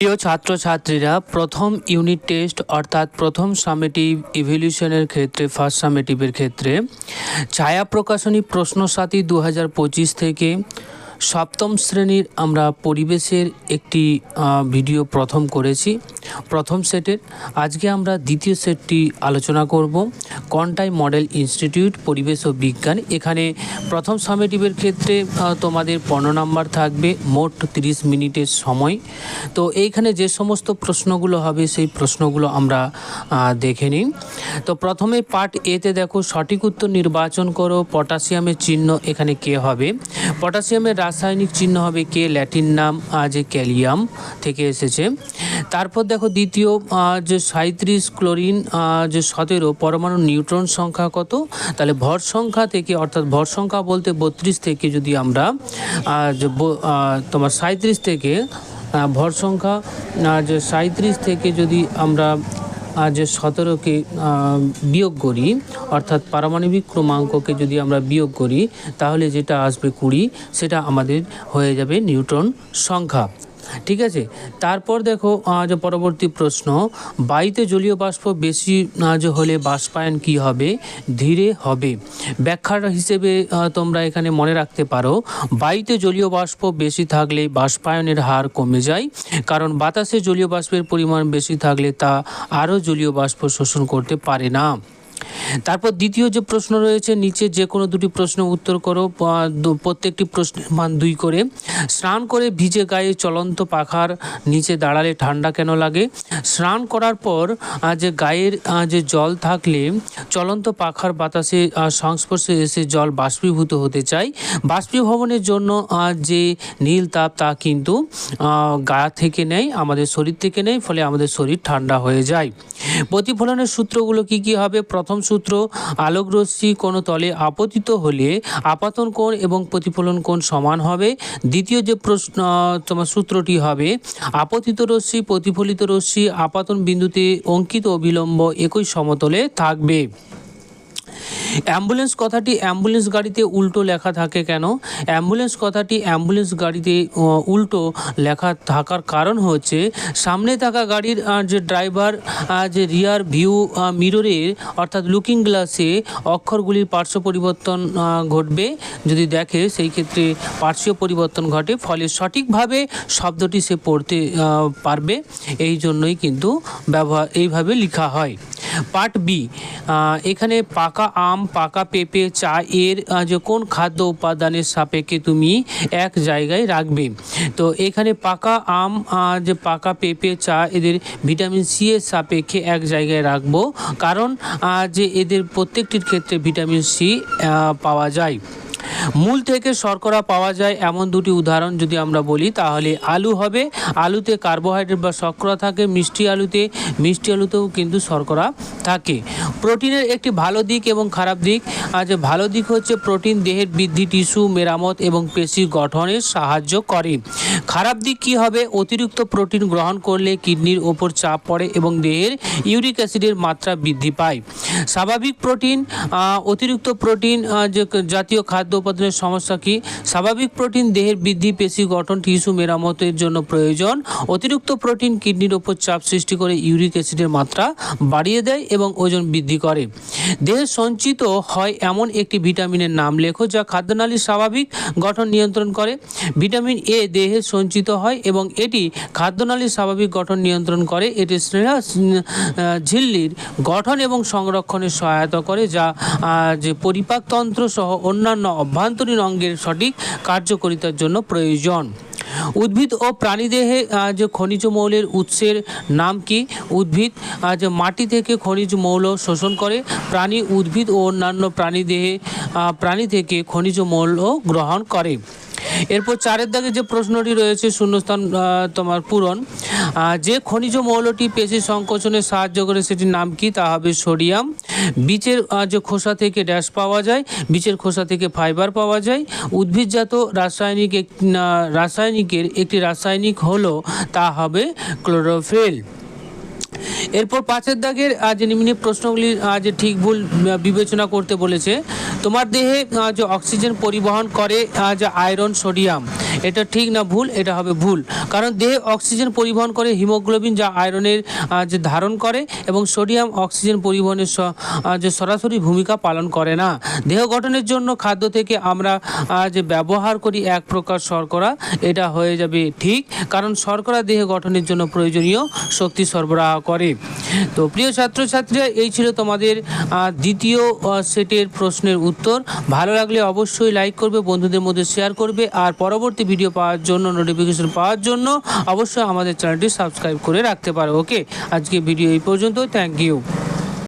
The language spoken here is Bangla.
প্রিয় ছাত্রছাত্রীরা, প্রথম ইউনিট টেস্ট অর্থাৎ প্রথম সামেটিভ ইভলিউশনের ক্ষেত্রে ফার্স্ট সামেটিভের ক্ষেত্রে ছায়া প্রকাশনী প্রশ্নসাথী দু হাজার পঁচিশ থেকে সপ্তম শ্রেণির আমরা পরিবেশের একটি ভিডিও প্রথম করেছি। প্রথম সেটের। আজকে আমরা দ্বিতীয় সেটটি আলোচনা করব। কন্টাই মডেল ইনস্টিটিউট পরিবেশ ও বিজ্ঞান। এখানে প্রথম সামেটিভের ক্ষেত্রে তোমাদের পনেরো নাম্বার থাকবে, মোট তিরিশ মিনিটের সময়। তো এইখানে যে সমস্ত প্রশ্নগুলো হবে, সেই প্রশ্নগুলো আমরা দেখে নিই। তো প্রথমে পার্ট এতে দেখো, সঠিক উত্তর নির্বাচন করো, পটাশিয়ামের চিহ্ন এখানে কে হবে? পটাশিয়ামের রাসায়নিক চিহ্ন হবে কে? ল্যাটিন নাম যে ক্যালিয়াম থেকে এসেছে। তারপর দেখো দ্বিতীয় যে সাঁত্রিশ ক্লোরিন যে সতেরো পরমাণু নিউট্রন সংখ্যা কত? তাহলে ভর সংখ্যা থেকে, অর্থাৎ ভর সংখ্যা বলতে বত্রিশ থেকে যদি আমরা তোমার সাঁত্রিশ থেকে ভর সংখ্যা যে সাঁত্রিশ থেকে যদি আমরা যে সতেরোকে বিয়োগ করি, অর্থাৎ পারমাণবিক ক্রমাঙ্ককে যদি আমরা বিয়োগ করি, তাহলে যেটা আসবে কুড়ি, সেটা আমাদের হয়ে যাবে নিউটন সংখ্যা। ঠিক আছে? তারপর দেখো যে পরবর্তী প্রশ্ন, বায়ুতে জলীয় বাষ্প বেশি যে হলে বাষ্পায়ন কি হবে? ধীরে হবে। ব্যাখ্যার হিসেবে তোমরা এখানে মনে রাখতে পারো, বায়ুতে জলীয় বাষ্প বেশি থাকলে বাষ্পায়নের হার কমে যায়, কারণ বাতাসে জলীয় বাষ্পের পরিমাণ বেশি থাকলে তা আরও জলীয় বাষ্প শোষণ করতে পারে না। তারপর দ্বিতীয় যে প্রশ্ন রয়েছে, নিচে যে কোনো দুটি প্রশ্ন উত্তর করো প্রত্যেকটি প্রশ্নের মান দুই করে। স্নান করে ভিজে গায়ে চলন্ত পাখার নিচে দাঁড়ালে ঠান্ডা কেন লাগে? স্নান করার পর যে গায়ের যে জল থাকলে চলন্ত পাখার বাতাসে সংস্পর্শে এসে জল বাষ্পীভূত হতে চায়। বাষ্পীভবনের জন্য যে নীল তাপ তা কিন্তু গা থেকে নেয়, আমাদের শরীর থেকে নেয়, ফলে আমাদের শরীর ঠান্ডা হয়ে যায়। প্রতিফলনের সূত্রগুলো কি কি হবে? প্রথম সূত্র আলোক রশ্মি কোনো তলে আপতিত হলে আপাতন কোণ এবং প্রতিফলন কোণ সমান হবে। দ্বিতীয় যে প্রশ্ন, তোমার সূত্রটি হবে, আপতিত রশ্মি, প্রতিফলিত রশ্মি আপাতন বিন্দুতে অঙ্কিত অবিলম্ব একই সমতলে থাকবে। অ্যাম্বুলেন্স কথাটি, অ্যাম্বুলেন্স গাড়িতে উল্টো লেখা থাকে কেন? অ্যাম্বুলেন্স কথাটি, অ্যাম্বুলেন্স গাড়িতে উল্টো লেখা থাকার কারণ হচ্ছে, সামনে থাকা গাড়ির যে ড্রাইভার যে রিয়ার ভিউ মিররের অর্থাৎ লুকিং গ্লাসে অক্ষরগুলির পার্শ্ব পরিবর্তন ঘটবে। যদি দেখে, সেই ক্ষেত্রে পার্শ্বীয় পরিবর্তন ঘটে, ফলে সঠিকভাবে শব্দটি সে পড়তে পারবে। এই জন্যই কিন্তু ব্যবহার, এইভাবে লেখা হয়। পার্ট বি এখানে পাকা আম, পাকা পেঁপে, চা, এর যে কোন খাদ্য উপাদানের সাপেক্ষে তুমি এক জায়গায় রাখবে? তো এখানে পাকা আম যে পাকা পেঁপে, চা, এদের ভিটামিন সি এর সাপেক্ষে এক জায়গায় রাখব। কারণ যে এদের প্রত্যেকটির ক্ষেত্রে ভিটামিন সি পাওয়া যায়। মূল থেকে শর্করা পাওয়া যায় এমন দুটি উদাহরণ যদি আমরা বলি, তাহলে আলু হবে। আলুতে কার্বোহাইড্রেট বা শর্করা থাকে, মিষ্টি আলুতে, মিষ্টি আলুতেও কিন্তু শর্করা থাকে। প্রোটিনের একটি ভালো দিক এবং খারাপ দিক যে ভালো দিক হচ্ছে প্রোটিন দেহের বৃদ্ধি, টিস্যু, মেরামত এবং পেশি গঠনে সাহায্য করে। খারাপ দিক কি হবে? অতিরিক্ত প্রোটিন গ্রহণ করলে কিডনির ওপর চাপ পড়ে এবং দেহের ইউরিক অ্যাসিডের মাত্রা বৃদ্ধি পায়। স্বাভাবিক প্রোটিন অতিরিক্ত প্রোটিন জাতীয় খাদ্য উপাদানের সমস্যা কি? স্বাভাবিক প্রোটিন দেহের বৃদ্ধি, পেশি গঠন, টিস্যু মেরামতের জন্য প্রয়োজন। অতিরিক্ত প্রোটিন কিডনির ওপর চাপ সৃষ্টি করে ইউরিক অ্যাসিডের মাত্রা বাড়িয়ে দেয় এবং ওজন বৃদ্ধি করে। দেহে সঞ্চিত হয় এমন একটি ভিটামিনের নাম। লেখো, যা খাদ্যনালীর স্বাভাবিক গঠন নিয়ন্ত্রণ করে। ভিটামিন এ দেহে সঞ্চিত হয় এবং এটি খাদ্যনালীর স্বাভাবিক গঠন নিয়ন্ত্রণ করে। এটি স্নেহ ঝিল্লির গঠন এবং সংরক্ষণে সহায়তা করে, যা যে পরিপাকতন্ত্র সহ অন্যান্য অভ্যন্তরীণ অঙ্গের সঠিক কার্যকারিতার জন্য প্রয়োজন। উদ্ভিদ ও প্রাণীদেহে যে খনিজ মৌলের উৎসের নাম কি? উদ্ভিদ যে মাটি থেকে খনিজ মৌল শোষণ করে, প্রাণী উদ্ভিদ ও অন্যান্য প্রাণীদেহে প্রাণী থেকে খনিজ মৌল গ্রহণ করে। এরপর চারের দাগে যে প্রশ্নটি রয়েছে, শূন্যস্থান তোমার পূরণ। যে খনিজ মৌলটি পেশি সংকোচনে সাহায্য করে, সেটির নাম কি? তা হবে সোডিয়াম। বীজের যে খোসা থেকে ড্যাশ পাওয়া যায়, বীজের খোসা থেকে ফাইবার পাওয়া যায়। উদ্ভিদজাত রাসায়নিক রাসায়নিকের একটি রাসায়নিক হলো, তা হবে ক্লোরোফিল। এরপর পাঁচের দাগের যে নিম্ন প্রশ্নগুলি যে ঠিক ভুল বিবেচনা করতে বলেছে, তোমার দেহে যে অক্সিজেন পরিবহন করে যে আয়রন সোডিয়াম এটা ঠিক না ভুল, এটা হবে ভুল। কারণ দেহে অক্সিজেন পরিবহন করে হিমোগ্লোবিন, যা আয়রনের যে ধারণ করে, এবং সোডিয়াম অক্সিজেন পরিবহনের যে সরাসরি ভূমিকা পালন করে না। দেহ গঠনের জন্য খাদ্য থেকে আমরা যে ব্যবহার করি এক প্রকার শর্করা, এটা হয়ে যাবে ঠিক, কারণ শর্করা দেহ গঠনের জন্য প্রয়োজনীয় শক্তি সরবরাহ করে। তো প্রিয় ছাত্রছাত্রীরা, এই ছিল তোমাদের দ্বিতীয় সেটের প্রশ্নের উত্তর। ভালো লাগলে অবশ্যই লাইক করবে, বন্ধুদের মধ্যে শেয়ার করবে, আর পরবর্তী ভিডিও পাওয়ার জন্য নোটিফিকেশন পাওয়ার জন্য অবশ্যই আমাদের চ্যানেলটি সাবস্ক্রাইব করে রাখতে পারো ওকে আজকে ভিডিও এই পর্যন্ত থ্যাংক ইউ